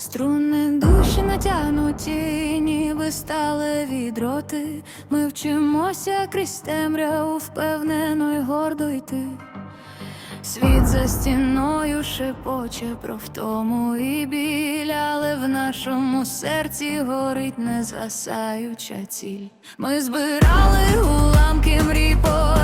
Струни душі натягнуті, ніби сталеві дроти. Ми вчимося крізь темряву впевнено й гордо йти. Світ за стіною шепоче про втому і біль, але в нашому серці горить незгасаюча ціль. Ми збирали уламки мрій по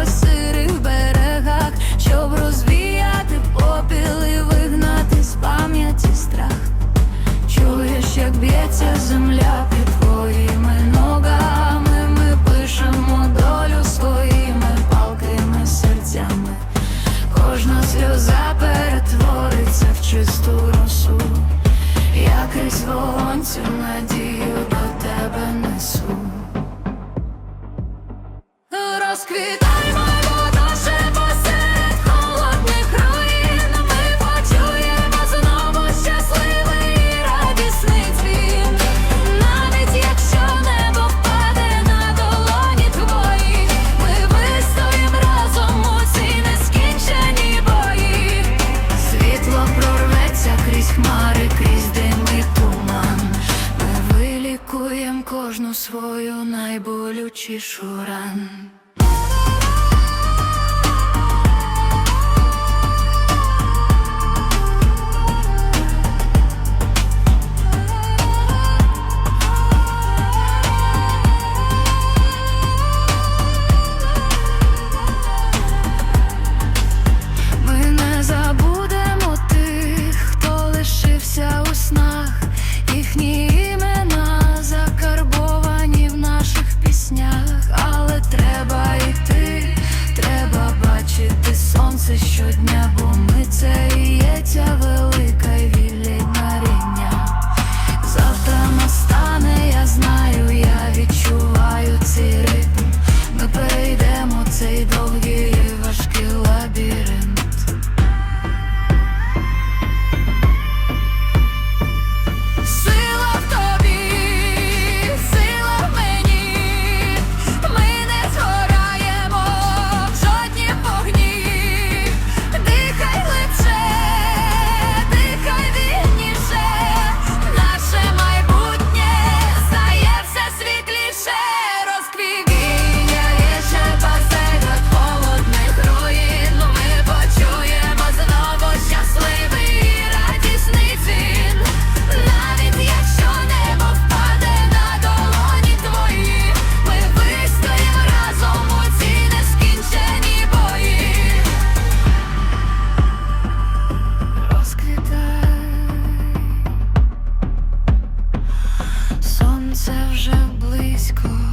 Кожна сльоза перетвориться в чисту росу. Я крізь вогонь цю надію хмари, крізь дим і туман. Ми вилікуєм кожну свою найболючішу ран. піснях, але треба йти, треба бачити сонце щодня. Це вже близько.